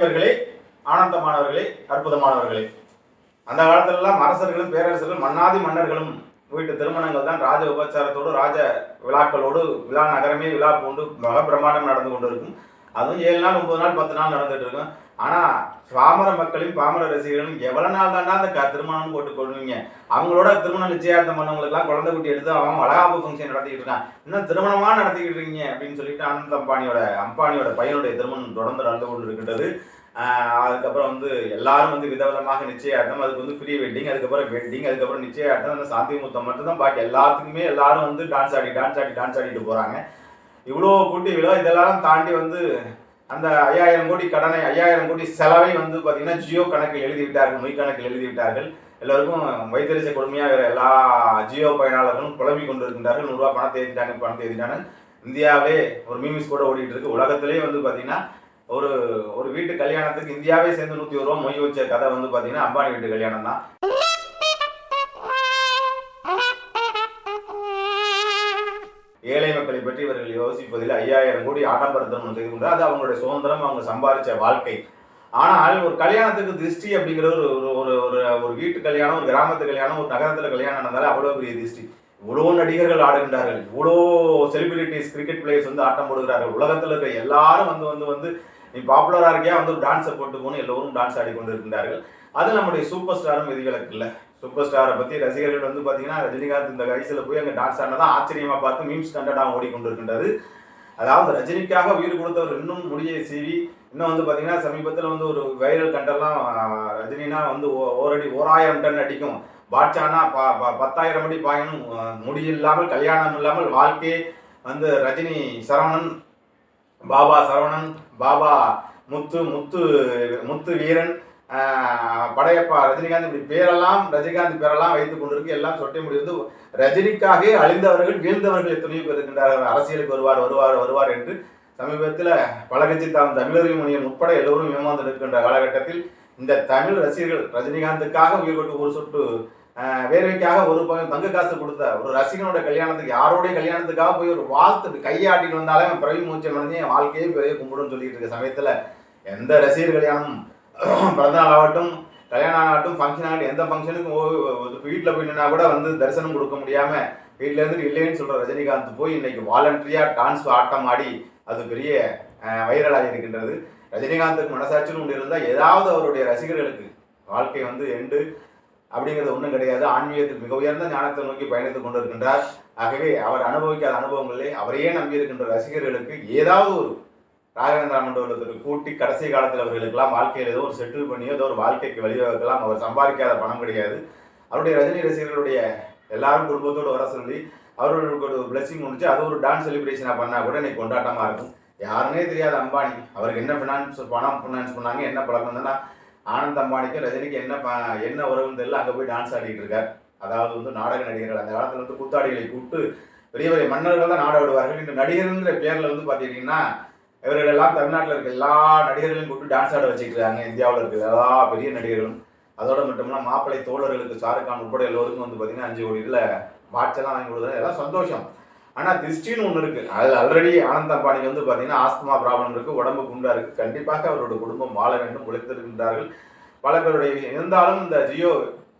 இவர்களே ஆனந்தமானவர்களே அற்புதமானவர்களே. அந்த காலத்திலெல்லாம் அரசர்களும் பேரரசர்களும் மன்னாதி மன்னர்களும் வீட்டு திருமணங்கள் தான் ராஜ உபச்சாரத்தோடு ராஜ விழாக்களோடு விழா நகரமே விழா பூண்டு மக பிரமாண்டம் நடந்து கொண்டு இருக்கும் அதுவும் ஏழு நாள் ஒன்பது நாள் பத்து நாள் நடந்துட்டு இருக்கும். ஆனா பாமர மக்களையும் பாமர ரசிகர்களும் எவ்வளவு நாள் தாண்டா அந்த க- திருமணம் போட்டு கொள்வீங்க? அவங்களோட திருமணம் நிச்சயார்த்தம் பண்ணவங்களுக்குலாம் குழந்தை குட்டி எடுத்து அவன் வளகாப்பு ஃபங்க்ஷன் நடத்திக்கிட்டு இருக்கான். இன்னும் திருமணமா நடத்திக்கிட்டு இருக்கீங்க அப்படின்னு சொல்லிட்டு ஆனந்த் அம்பானியோட அம்பானியோட பையனுடைய திருமணம் தொடர்ந்து நடந்து கொண்டு இருக்கின்றது அதுக்கப்புறம் வந்து எல்லாரும் வந்து விதவிதமாக நிச்சயார்த்தம் அதுக்கு வந்து ப்ரீ வெட்டிங் அதுக்கப்புறம் வெட்டிங் அதுக்கப்புறம் நிச்சயார்த்தம் அந்த சாந்தி முத்தம் மட்டும் தான் பாக்கி. எல்லாத்துக்குமே எல்லாரும் வந்து டான்ஸ் ஆடி டான்ஸ் ஆடி டான்ஸ் ஆடிட்டு போறாங்க. இவ்வளோ கூட்டி இவ்வளோ இதெல்லாம் தாண்டி வந்து அந்த ஐயாயிரம் கோடி கடனை ஐயாயிரம் கோடி செலவை வந்து பார்த்தீங்கன்னா ஜியோ கணக்கில் எழுதி விட்டார்கள் மொய் கணக்கில் எழுதி விட்டார்கள். எல்லோருக்கும் வைத்தறிச்ச கொடுமையாக வேற எல்லா ஜியோ பயனாளர்களும் புலம்பிக் கொண்டிருக்கின்றார்கள். நூறுரூவா பணத்தை ஏற்றிட்டாங்க பணத்தை ஏற்றிட்டாங்க இந்தியாவே ஒரு மீமிஸ் கூட ஓடிட்டு இருக்கு. உலகத்திலேயே வந்து பார்த்தீங்கன்னா ஒரு ஒரு வீட்டு கல்யாணத்துக்கு இந்தியாவே சேர்ந்து நூற்றி ஒரு ரூபா மொய் வச்ச கதை வந்து பார்த்தீங்கன்னா அம்பானி வீட்டு கல்யாணம் தான் ஏழை மக்களை பற்றி இவர்கள் யோசிப்பதில் ஐயாயிரம் கோடி ஆடம்பர திருமணம் செய்து கொண்டு அது அவங்களுடைய சுதந்திரம் அவங்க சம்பாதிச்ச வாழ்க்கை. ஆனால் ஒரு கல்யாணத்துக்கு திருஷ்டி அப்படிங்கிற ஒரு ஒரு ஒரு ஒரு ஒரு வீட்டு கல்யாணம் ஒரு கிராமத்து கல்யாணம் ஒரு நகரத்தில் கல்யாணம் நடந்தாலும் அவ்வளோ பெரிய திருஷ்டி. இவ்வளோ நடிகர்கள் ஆடுகின்றார்கள் இவ்வளோ செலிபிரிட்டிஸ் கிரிக்கெட் பிளேயர்ஸ் வந்து ஆட்டம் போடுகிறார்கள். உலகத்தில் இருக்க எல்லாரும் வந்து வந்து வந்து நீ பாப்புலராக இருக்கியா? வந்து ஒரு டான்ஸை போட்டு போகணும் எல்லோரும் டான்ஸ் ஆடி கொண்டு இருக்கின்றார்கள் அது நம்முடைய சூப்பர் ஸ்டாரும் விதிவிலக்கு இல்லை. சூப்பர் ஸ்டாரை பற்றி ரசிகர்கள் வந்து பார்த்தீங்கன்னா ரஜினிகாந்த் இந்த வயசில் போய் அங்கே டான்ஸ் ஆடினதான் ஆச்சரியமாக பார்த்து மீம்ஸ் கண்டடாக ஓடிக்கொண்டிருக்கின்றது. அதாவது ரஜினிக்காக உயிர் கொடுத்தவர் இன்னும் முடியை சீவி இன்னும் வந்து பார்த்தீங்கன்னா சமீபத்தில் வந்து ஒரு வைரல் கண்டெல்லாம் ரஜினினா வந்து ஓ- ஓரடி ஓராயிரம் டன் அடிக்கும். பாட்சானா ப ப- பத்தாயிரம் அடி பாயணும் முடியில்லாமல் முடி இல்லாமல் கல்யாணம் இல்லாமல் வாழ்க்கையே வந்து ரஜினி சரவணன் பாபா சரவணன் பாபா முத்து முத்து முத்து வீரன் படையப்பா ரஜினிகாந்த் இப்படி பேரெல்லாம் ரஜினிகாந்த் பேரெல்லாம் வைத்துக் கொண்டிருக்கு. எல்லாம் சொட்டை முடி வந்து ரஜினிக்காக அழிந்தவர்கள் வீழ்ந்தவர்கள் எத்தனையோ பேர் இருக்கின்றார்கள். அரசியலுக்கு வருவார் வருவார் வருவார் என்று சமீபத்தில் பல கட்சி தாம் தமிழறி முனியன் உட்பட எல்லோரும் ஏமாந்து நிற்கின்ற காலகட்டத்தில் இந்த தமிழ் ரசிகர்கள் ரஜினிகாந்துக்காக உயிர் ஒரு சொட்டு வேர்வைக்காக ஒரு பங்கு தங்க காசு கொடுத்த ஒரு ரசிகனோட கல்யாணத்துக்கு யாரோடைய கல்யாணத்துக்காக போய் ஒரு வாழ்த்து கையாட்டிட்டு வந்தாலே அவன் பிறவி மூச்சை மனிதன் என் வாழ்க்கையே பெரிய கும்பிடுன்னு சொல்லிட்டு இருக்க சமயத்தில் எந்த ரசிகர் கல்யாணம் பிறந்தநாள் ஆகட்டும் கல்யாணம் ஆகட்டும் ஃபங்க்ஷன் ஆகட்டும் எந்த ஃபங்க்ஷனுக்கும் வீட்டில் போய் நின்னா கூட வந்து தரிசனம் கொடுக்க முடியாம வீட்டில இருந்து இல்லைன்னு சொல்ற ரஜினிகாந்த் போய் இன்னைக்கு வாலண்டரியா டான்ஸ் ஆட்டம் ஆடி அது பெரிய வைரலாகி இருக்கின்றது. ரஜினிகாந்துக்கு மனசாட்சின்னு ஒன்று இருந்தால் ஏதாவது அவருடைய ரசிகர்களுக்கு வாழ்க்கை வந்து எண்டு அப்படிங்கிறது ஒன்றும் கிடையாது. ஆன்மீகத்தில் மிக உயர்ந்த ஞானத்தை நோக்கி பயணித்துக் கொண்டிருக்கின்றார். ஆகவே அவர் அனுபவிக்காத அனுபவங்களே அவரையே நம்பியிருக்கின்ற ரசிகர்களுக்கு ஏதாவது ஒரு ராகவேந்திரா மண்டபத்துக்கு கூட்டி கடைசி காலத்தில் அவர்களுக்கெல்லாம் வாழ்க்கையில் ஏதோ ஒரு செட்டில் பண்ணியோ ஏதோ ஒரு வாழ்க்கைக்கு வழிவகுக்கலாம். அவர் சம்பாதிக்காத பணம் கிடையாது. அவருடைய ரஜினி ரசிகர்களுடைய எல்லாரும் குடும்பத்தோடு வர சொல்லி அவர்களுக்கு ஒரு பிளஸிங் முடிச்சு அது ஒரு டான்ஸ் செலிப்ரேஷனாக பண்ணால் கூட எனக்கு கொண்டாட்டமாக இருக்கும். யாருன்னே தெரியாத அம்பானி அவருக்கு என்ன ஃபினான்ஸ் பணம் ஃபினான்ஸ் பண்ணாங்க என்ன பழக்கம் தானே ஆனந்த் அம்பானிக்கும் ரஜினிக்கு என்ன ப- என்ன உறவுன்னு தெரியல அங்கே போய் டான்ஸ் ஆடிட்டு இருக்கார். அதாவது வந்து நாடக நடிகர்கள் அந்த காலத்தில் வந்து கூத்தாடிகளை கூப்பிட்டு பெரிய பெரிய மன்னர்கள் தான் நாட விடுவார்கள் இந்த நடிகருங்கிற பேரில் வந்து பார்த்துக்கிட்டிங்கன்னா இவர்கள் எல்லாம் தமிழ்நாட்டில் இருக்க எல்லா நடிகர்களையும் கூப்பிட்டு டான்ஸ் ஆட வச்சுக்கிறாங்க. இந்தியாவில் இருக்கிற எல்லா பெரிய நடிகர்களும். அதோட மட்டும்னா மாப்பிள்ளை தோழர்களுக்கு ஷாருக் கான் உட்பட எல்லோருக்கும் வந்து பார்த்தீங்கன்னா அஞ்சு கோடி இதில் வாட்செல்லாம் வாங்கி கொடுக்குறது எல்லாம் சந்தோஷம். ஆனால் திருஷ்டின்னு ஒன்று இருக்கு. அது ஆல்ரெடி ஆனந்த அம்பானி வந்து பார்த்தீங்கன்னா ஆஸ்துமா ப்ராப்ளம் இருக்கு உடம்பு குண்டா இருக்கு. கண்டிப்பாக அவரோட குடும்பம் வாழ வேண்டும் உழைத்திருக்கின்றார்கள். பல பேருடைய இருந்தாலும் இந்த ஜியோ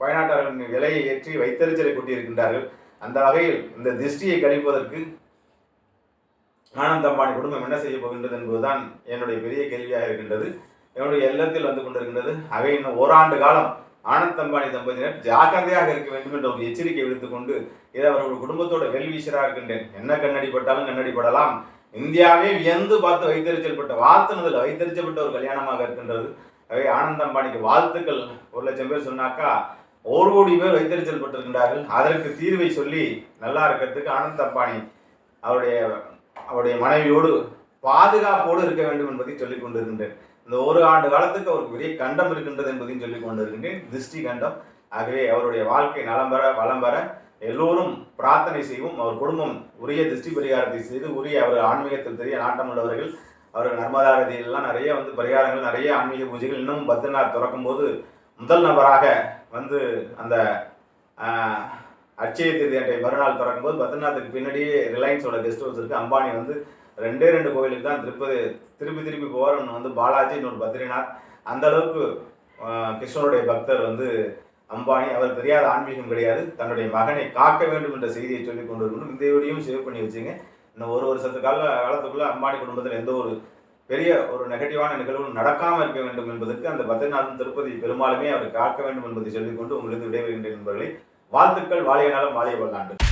பயனாட்டாளர்களின் விலையை ஏற்றி வைத்தறிச்சலை கூட்டியிருக்கின்றார்கள். அந்த வகையில் இந்த திருஷ்டியை கழிப்பதற்கு ஆனந்த் அம்பானி குடும்பம் என்ன செய்ய போகின்றது என்பதுதான் என்னுடைய பெரிய கேள்வியாக இருக்கின்றது. என்னுடைய எல்லத்தில் வந்து கொண்டிருக்கின்றது. அவை இன்னும் ஓராண்டு காலம் ஆனந்த் அம்பானி தம்பதியினர் ஜாக்கிரதையாக இருக்க வேண்டும் என்ற ஒரு எச்சரிக்கை விடுத்துக்கொண்டு இதை அவர்கள் குடும்பத்தோட வெல்வீசராக இருக்கின்றேன். என்ன கண்ணடி பட்டாலும் கண்ணடி படலாம். இந்தியாவே வியந்து பார்த்து வைத்தறிச்சல் பட்ட வாழ்த்துனதில் வைத்தறிச்சப்பட்ட ஒரு கல்யாணமாக இருக்கின்றது. அவை ஆனந்த் அம்பானிக்கு வாழ்த்துக்கள். ஒரு லட்சம் பேர் சொன்னாக்கா ஒரு கோடி பேர் வைத்தறிச்சல் பட்டிருக்கின்றார்கள் அதற்கு தீர்வை சொல்லி நல்லா இருக்கிறதுக்கு ஆனந்த் அம்பானி அவருடைய அவருடைய மனைவியோடு பாதுகாப்போடு இருக்க வேண்டும் என்பதை சொல்லிக் கொண்டிருக்கின்றேன். இந்த ஒரு ஆண்டு காலத்துக்கு அவருக்கு பெரிய கண்டம் இருக்கின்றது என்பதையும் சொல்லிக் கொண்டிருக்கின்றேன். திருஷ்டி கண்டம். ஆகவே அவருடைய வாழ்க்கை நலம் பெற வளம் பெற எல்லோரும் பிரார்த்தனை செய்வோம். அவர் குடும்பம் உரிய திருஷ்டி பரிகாரத்தை செய்து உரிய அவர் ஆன்மீகத்தில் தெரிய நாட்டம் உள்ளவர்கள் அவர்கள் நர்மதாரதியெல்லாம் நிறைய வந்து பரிகாரங்கள் நிறைய ஆன்மீக பூஜைகள் இன்னும் பத்ரிநாத் திறக்கும் போது முதல் நபராக வந்து அந்த அச்சய அட்சய திருதி அன்றைய மறுநாள் திறக்கும்போது பத்ரிநாத்துக்கு பின்னாடியே ரிலையன்ஸோட கெஸ்ட் ஹவுஸ் இருக்குது அம்பானி வந்து ரெண்டே ரெண்டு கோயிலுக்கு தான் திருப்பதி திருப்பி திருப்பி போகிறவன் வந்து பாலாஜி இன்னொரு பத்ரிநாத் அந்த அளவுக்கு கிருஷ்ணனுடைய பக்தர் வந்து அம்பானி அவர் தெரியாத ஆன்மீகம் கிடையாது. தன்னுடைய மகனை காக்க வேண்டும் என்ற செய்தியை சொல்லி கொண்டு இருக்கணும் இந்த வீடியோவும் சேவ் பண்ணி வச்சுங்க. இன்னும் ஒரு வருஷத்து கால காலத்துக்குள்ள அம்பானி குடும்பத்தில் எந்த ஒரு பெரிய ஒரு நெகட்டிவான நிகழ்வு நடக்காமல் இருக்க வேண்டும் என்பதற்கு அந்த பத்ரிநாதன் திருப்பதி பெருமாளுமே அவர் காக்க வேண்டும் என்பதை சொல்லிக்கொண்டு உங்களுக்கு விடைபெறுகின்ற நண்பர்களை. வாழ்த்துக்கள். வாழைய நலம் வாழைய வல்லாண்டு